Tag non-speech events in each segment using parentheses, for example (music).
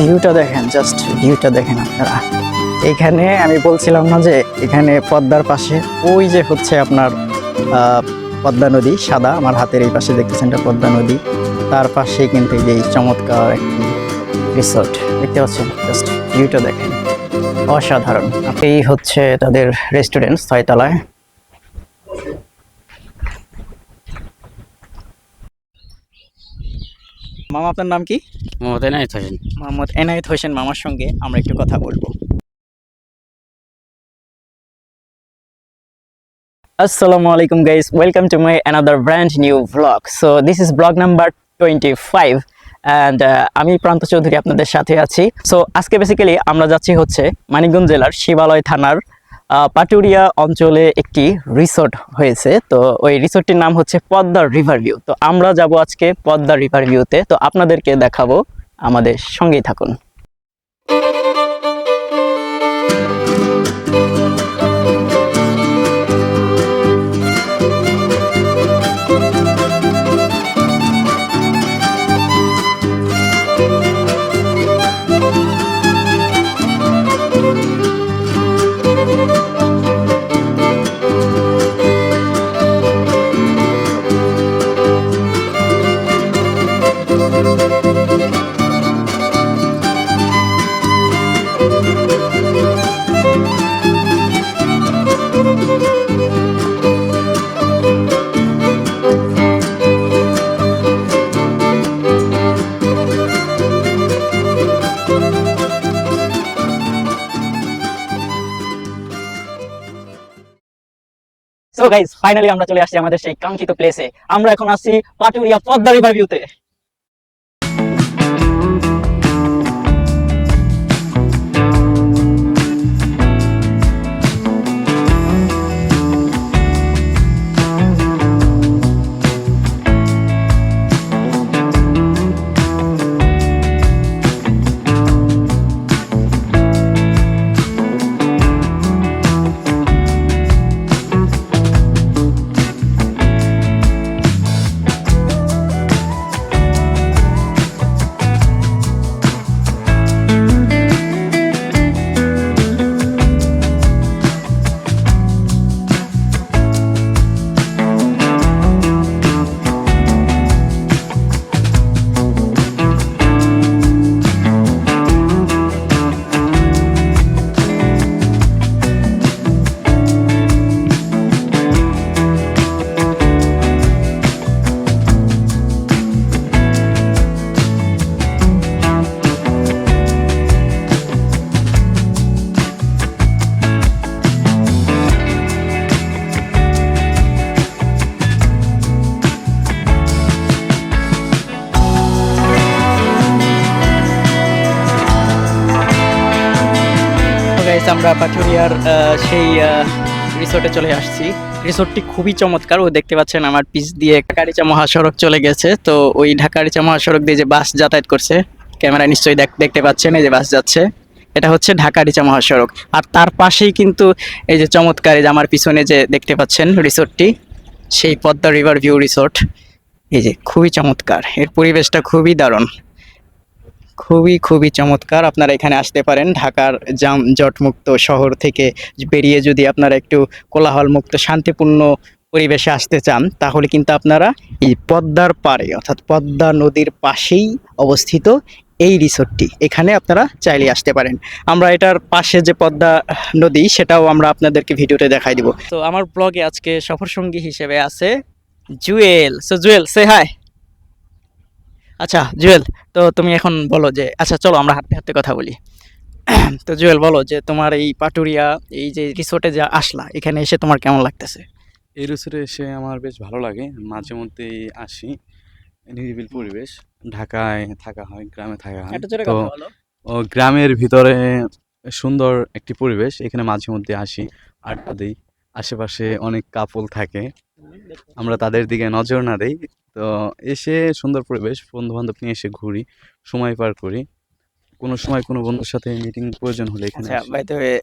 ভিউটা দেখেন জাস্ট ভিউটা দেখেন আপনারা। এখানে আমি বলছিলাম না যে এখানে পদ্মার পাশে, ওই যে হচ্ছে আপনার পদ্মা নদী, সাদা, আমার হাতের এই পাশে দেখতেছেন এটা পদ্মা নদী। তার পাশেই কিন্তু যে চমৎকার একটি রিসোর্ট দেখতে পাচ্ছেন? জাস্ট ভিউটা দেখেন। অসাধারণ। এই হচ্ছে তাদের রেস্টুরেন্ট ছয়তলায়। মামা আপনার নাম কি? মোহাম্মদ এনায়েত হোসেন। মোহাম্মদ এনায়েত হোসেন মামার সঙ্গে আমরা একটু কথা বলব। আসসালামু আলাইকুম guys welcome to my another brand new vlog so this is blog number twenty five and আমি প্রান্ত চৌধুরী আপনাদের সাথে আছি। সো আজকে বেসিক্যালি আমরা যাচ্ছি হচ্ছে মানিকগঞ্জ জেলার শিবালয় থানার পাটুরিয়া অঞ্চলে একটি রিসোর্ট হয়েছে। তো ওই রিসোর্টটির নাম হচ্ছে পদ্মার রিভার ভিউ। তো আমরা যাব আজকে পদ্মার রিভার ভিউতে। তো আপনাদেরকে দেখাবো। আমাদের সঙ্গেই থাকুন। সো গাইজ ফাইনালি আমরা চলে আসছি আমাদের সেই কাঙ্ক্ষিত প্লেসে আমরা এখন আসছি পাটুরিয়া পদ্মা রিভার ভিউতে আমরা পাটুরিয়ার সেই রিসোর্টে চলে আসছি। রিসোর্টটি খুবই চমৎকার, ও দেখতে পাচ্ছেন আমার পিচ দিয়ে ঢাকারিচা মহাসড়ক চলে গেছে। তো ওই ঢাকারিচা মহাসড়ক দিয়ে যে বাস যাতায়াত করছে, ক্যামেরা নিশ্চয়ই দেখ- দেখতে পাচ্ছেন, এই যে বাস যাচ্ছে। এটা হচ্ছে ঢাকারিচা মহাসড়ক। আর তার পাশেই কিন্তু এই যে চমৎকার, এই যে আমার পিছনে যে দেখতে পাচ্ছেন রিসোর্টটি সেই পদ্মা রিভার ভিউ রিসোর্ট। এই যে খুবই চমৎকার, এর পরিবেশটা খুবই দারুণ। খুবই খুবই চমৎকার। আপনারা এখানে আসতে পারেন ঢাকার জাম জটমুক্ত শহর থেকে। বেরিয়ে যদি আপনারা একটু কোলাহল মুক্ত শান্তিপূর্ণ পরিবেশে আসতে চান, তাহলে কিন্তু আপনারা এই পদ্মার পাড়ে, অর্থাৎ পদ্মা নদীর পাশেই অবস্থিত এই রিসোর্টটি। এখানে আপনারা চাইলে আসতে পারেন। আমরা এটার পাশে যে পদ্মা নদী, সেটাও আমরা আপনাদেরকে ভিডিওতে দেখাই দিব। তো আমার ব্লগে আজকে সফর সঙ্গী হিসেবে আছে জুয়েল। সো জুয়েল সে হাই আচ্ছা জুয়েল তো তুমি এখন বলো যে আচ্ছা চলো আমরা হাঁটতে হাঁটতে কথা বলি। (clears throat) তো জুয়েল বলো যে তোমার এই পাটুরিয়া এই যে রিসোর্টে যা আসলা এখানে এসে তোমার কেমন লাগতেছে? এই রিসোর্টে এসে আমার বেশ ভালো লাগে। মাঝে মধ্যেই আসি। নিরিবিল পরিবেশ। ঢাকায় থাকা হয় গ্রামে থাকা হয়। তো ও গ্রামের ভিতরে সুন্দর একটি পরিবেশ। এখানে মাঝে মধ্যে আসি আড্ডা দিই। আশেপাশে অনেক কাপল থাকে। আমরা তাদের দিকে নজর না দেই। তো এসে সুন্দর পরিবেশ বন্ধু বান্ধব নিয়ে এসে ঘুরি সময় পার করি। কোনো সময় কোনো বন্ধুর সাথে মিটিং প্রয়োজন হলে এখানে আচ্ছা আসি। বাই দ্য ওয়ে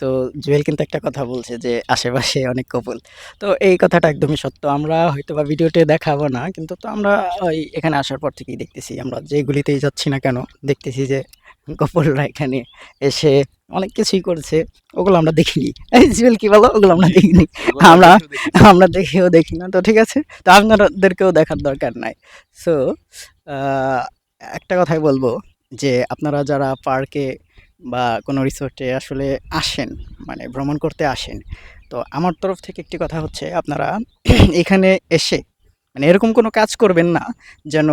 তো জুয়েল কিন্তু একটা কথা বলছে যে আশেপাশে অনেক কপল। তো এই কথাটা একদমই সত্য। আমরা হয়তো বা ভিডিওতে দেখাবো না কিন্তু তো আমরা ওই এখানে আসার পর থেকেই দেখতেছি। আমরা যেগুলিতেই যাচ্ছি না কেন দেখতেছি যে কপলরা এখানে এসে অনেক কিছুই করছে ওগুলো আমরা দেখিনি। এই জুয়েল কি বলো? ওগুলো আমরা দেখিনি। আমরা আমরা দেখেও দেখি না তো ঠিক আছে? তো আপনাদেরকেও দেখার দরকার নাই। সো একটা কথাই বলব যে আপনারা যারা পার্কে বা কোনো রিসোর্টে আসলে আসেন মানে ভ্রমণ করতে আসেন তো আমার তরফ থেকে একটি কথা হচ্ছে আপনারা (clears throat) এখানে এসে মানে এরকম কোনো কাজ করবেন না যেন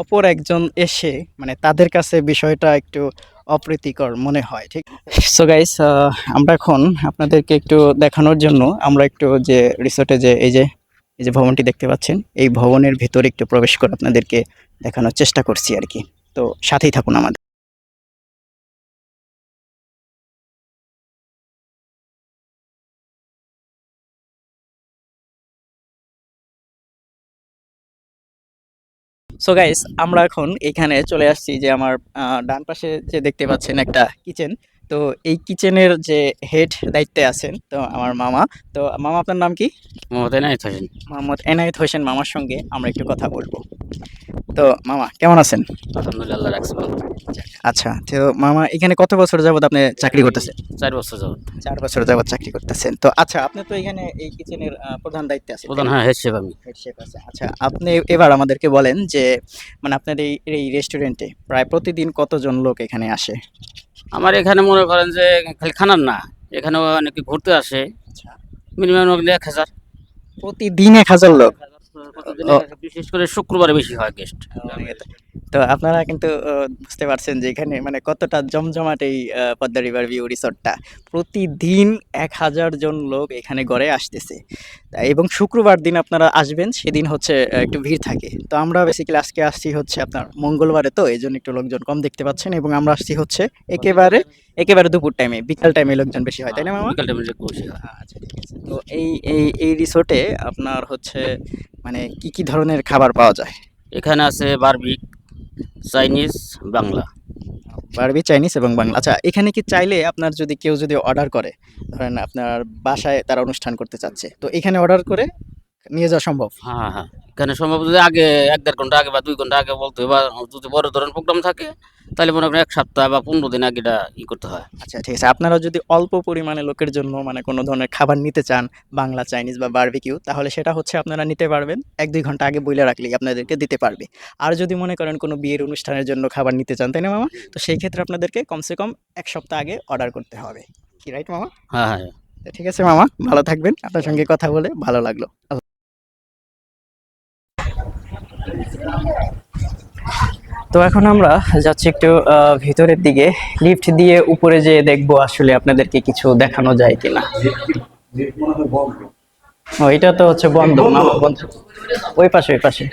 অপর একজন এসে মানে তাদের কাছে বিষয়টা একটু অপ্রীতিকর মনে হয়, ঠিক? সো গাইস আমরা এখন আপনাদেরকে একটু দেখানোর জন্য আমরা একটু যে রিসোর্টে যে এই যে এই যে ভবনটি দেখতে পাচ্ছেন, এই ভবনের ভেতরে একটু প্রবেশ করে আপনাদেরকে দেখানোর চেষ্টা করছি আর কি। তো সাথেই থাকুন আমাদের। সো গাইস আমরা এখন এখানে চলে আসছি যে আমার ডান পাশে যে দেখতে পাচ্ছেন একটা কিচেন তো এই কিচেনের যে হেড দায়িত্বে আছেন তো আমার মামা। তো মামা আপনার নাম কি? মোহাম্মদ এনায়েত হোসেন। মোহাম্মদ এনায়েত হোসেন মামার সঙ্গে আমরা একটু কথা বলব। তো মামা কেমন আছেন? আলহামদুলিল্লাহ রাখছে ভালো। আচ্ছা তো মামা এখানে কত বছর যাবত আপনি চাকরি করতেছেন? চার বছর যাবত চার বছর যাবত চাকরি করতেছেন। তো আচ্ছা আপনি তো এখানে এই কিচেনের প্রধান দায়িত্বে আছেন প্রধান হ্যাঁ হেড শেফ আমি। হেড শেফ আছে। আচ্ছা আপনি এবার আমাদেরকে বলেন যে মানে আপনার এই এই রেস্টুরেন্টে প্রায় প্রতিদিন কতজন লোক এখানে আসে? আমার এখানে মনে করেন যে খালি খানার না এখানে অনেকে ঘুরতে আসে। আচ্ছা। মিনিমাম এক হাজার। প্রতিদিন এক হাজার লোক? বিশেষ করে শুক্রবারে বেশি হয় গেস্ট তো আপনারা কিন্তু বুঝতে পারছেন যে এখানে মানে কতটা জমজমাট এই পদ্মা রিভার ভিউ রিসোর্টটা। প্রতিদিন এক হাজার জন লোক এখানে গড়ে আসতেছে। এবং শুক্রবার দিন আপনারা আসবেন সেদিন হচ্ছে একটু ভিড় থাকে। তো আমরা বেসিক্যালি আজকে আসছি হচ্ছে আপনার মঙ্গলবারে তো এই জন্য একটু লোকজন কম দেখতে পাচ্ছেন এবং আমরা আসছি হচ্ছে একেবারে একেবারে দুপুর টাইমে বিকাল টাইমে লোকজন বেশি হয় তাই না মামা? বিকাল টাইমে যে বেশি আচ্ছা ঠিক আছে। তো এই এই এই রিসোর্টে আপনার হচ্ছে মানে কি কি ধরনের খাবার পাওয়া যায়? এখানে আছে barbecue Chinese Bangla. Barbecue Chinese এবং বাংলা। আচ্ছা এখানে কি চাইলে আপনার যদি কেউ যদি অর্ডার করে ধরেন আপনার বাসায় তারা অনুষ্ঠান করতে চাচ্ছে তো এখানে অর্ডার করে নিয়ে যাওয়া সম্ভব। হ্যাঁ হ্যাঁ। এখানে সম্ভব? যদি আগে এক দেড় ঘণ্টা আগে বা দুই ঘণ্টা আগে বলতে হয় বা যদি বড় ধরনের প্রোগ্রাম থাকে তাহলে মনে করেন এক সপ্তাহ বা পনেরো দিন আগে এটা ই করতে হয়। আচ্ছা ঠিক আছে। আপনারা যদি অল্প পরিমাণে লোকের জন্য মানে কোনো ধরনের খাবার নিতে চান বাংলা চাইনিজ বা বারবিকিউ তাহলে সেটা হচ্ছে আপনারা নিতে পারবেন। এক দুই ঘণ্টা আগে বইলে রাখলেই আপনাদেরকে দিতে পারবে। আর যদি মনে করেন কোনো বিয়ের অনুষ্ঠানের জন্য খাবার নিতে চান তাই না মামা? তো সেই ক্ষেত্রে আপনাদেরকে কমসে কম এক সপ্তাহ আগে অর্ডার করতে হবে। কি রাইট মামা? হ্যাঁ হ্যাঁ। ঠিক আছে মামা ভালো থাকবেন। আপনার সঙ্গে কথা বলে ভালো লাগল। তো এখন আমরা যাচ্ছি একটু ভিতরের দিকে। লিফট দিয়ে উপরে যেয়ে দেখব আসলে আপনাদেরকে কিছু দেখানো যায় কিনা। ও এটা তো হচ্ছে বন্ধ। বন্ধ। ওই পাশে ওই পাশে।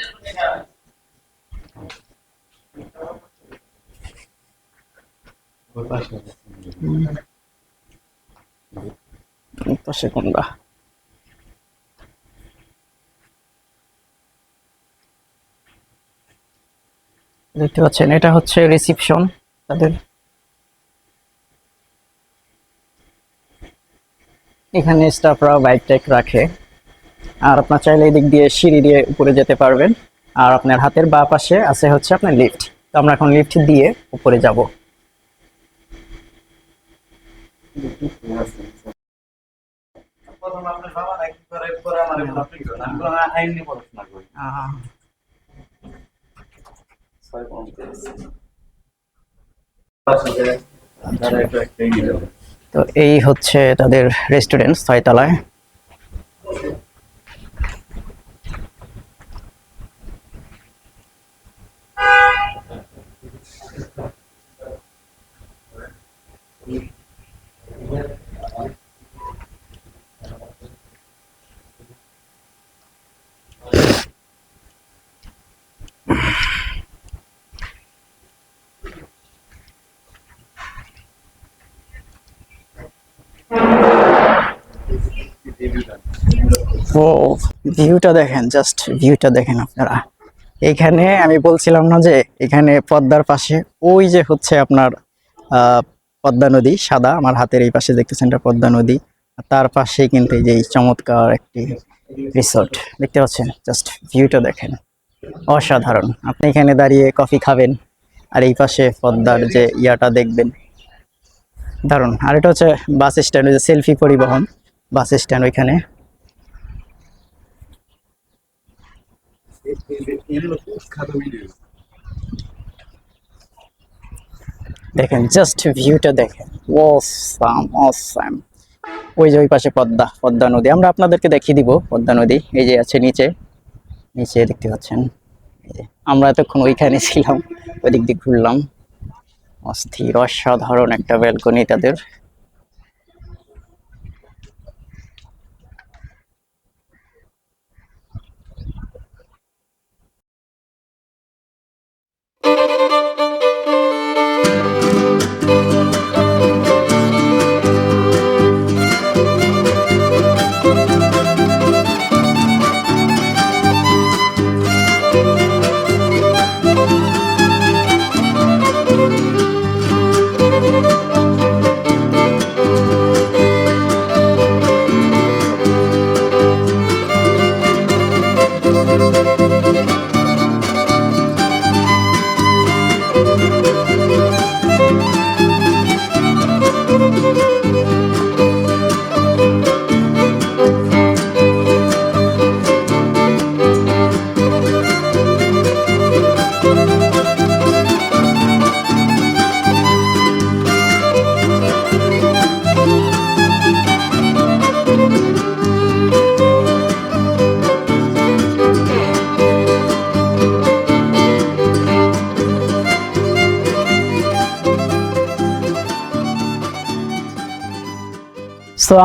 ওই পাশে কোনটা? দেখতে পাচ্ছেন এটা হচ্ছে রিসিপশন তাদের। এখানে স্টাফরা বাইক টাইক রাখে। আর আপনার চাইলে এদিক দিয়ে সিঁড়ি দিয়ে উপরে যেতে পারবেন। আর আপনার হাতের বা পাশে আছে হচ্ছে আপনার লিফট তো আমরা এখন লিফট দিয়ে উপরে যাব। তো এই হচ্ছে তাদের রেস্টুরেন্ট ছয়তলায়। ও ভিউটা দেখেন জাস্ট ভিউটা দেখেন আপনারা। এখানে আমি বলছিলাম না যে এখানে পদ্মার পাশে, ওই যে হচ্ছে আপনার পদ্মা নদী, সাদা, আমার হাতের এই পাশে দেখতেছেন এটা পদ্মা নদী। তার পাশেই কিন্তু এই যে চমৎকার একটি রিসোর্ট দেখতে পাচ্ছেন? জাস্ট ভিউটা দেখেন। অসাধারণ। আপনি এখানে দাঁড়িয়ে কফি খাবেন, আর এই পাশে পদ্মার যে ইয়াটা দেখবেন। দারুণ। আর এটা হচ্ছে বাস স্ট্যান্ড ওই যে সেলফি পরিবহন, বাস স্ট্যান্ড ওইখানে। দেখেন জাস্ট ভিউটা দেখেন। অসাম অসাম ওই যে ওই পাশে পদ্মা পদ্মা নদী। আমরা আপনাদেরকে দেখিয়ে দিব পদ্মা নদী। এই যে আছে নিচে। নিচে দেখতে পাচ্ছেন? আমরা এতক্ষণ ওইখানে ছিলাম ওই দিক দিয়ে ঘুরলাম। অস্থির, অসাধারণ একটা ব্যালকনি তাদের।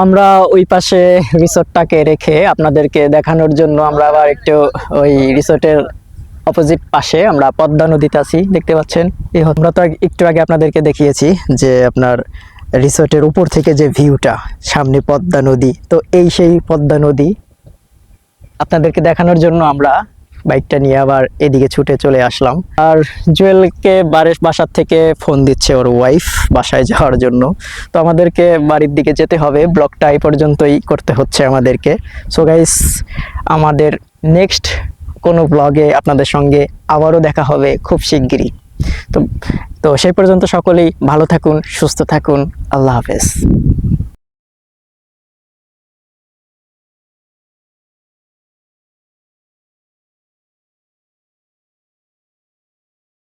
আমরা ওই পাশে রিসোর্টটাকে রেখে আপনাদেরকে দেখানোর জন্য আমরা আবার একটু ওই রিসোর্টের অপোজিট পাশে আমরা পদ্মা নদীতে আছি, দেখতে পাচ্ছেন? এই আমরা তো একটু আগে আপনাদেরকে দেখিয়েছি যে আপনার রিসোর্টের উপর থেকে যে ভিউটা, সামনে পদ্মা নদী। তো এই সেই পদ্মা নদী আপনাদেরকে দেখানোর জন্য আমরা বাইকটা নিয়ে আবার এদিকে ছুটে চলে আসলাম। আর জুয়েলকে বারে বাসার থেকে ফোন দিচ্ছে ওর ওয়াইফ বাসায় যাওয়ার জন্য। তো আমাদেরকে বাড়ির দিকে যেতে হবে, ব্লগটা এই পর্যন্তই করতে হচ্ছে আমাদেরকে। সো গাইস আমাদের নেক্সট কোনো ব্লগে আপনাদের সঙ্গে আবারও দেখা হবে খুব শিগগিরই। তো তো সেই পর্যন্ত সকলেই ভালো থাকুন, সুস্থ থাকুন, আল্লাহ হাফেজ।